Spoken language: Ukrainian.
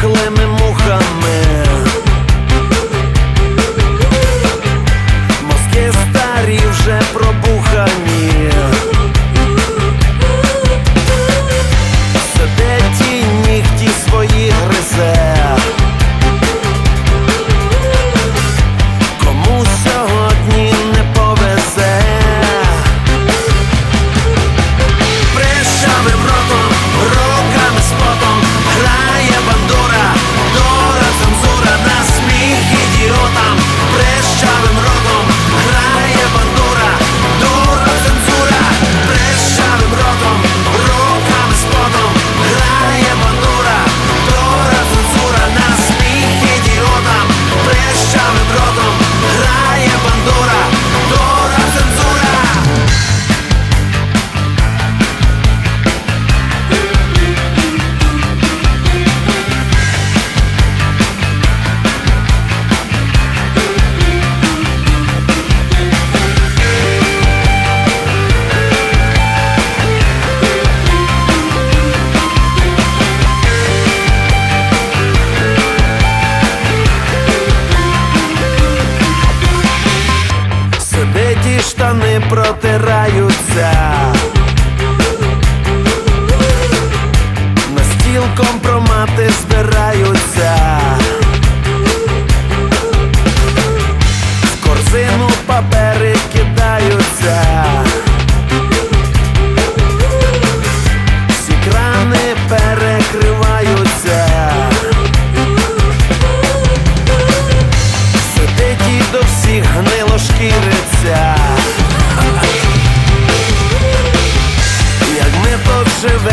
дохлими штани протираються. На стіл компромати збираються. В корзину папери кидаються. Всі крани перекриваються. Сидить і до всіх гнило шкіриться. żywe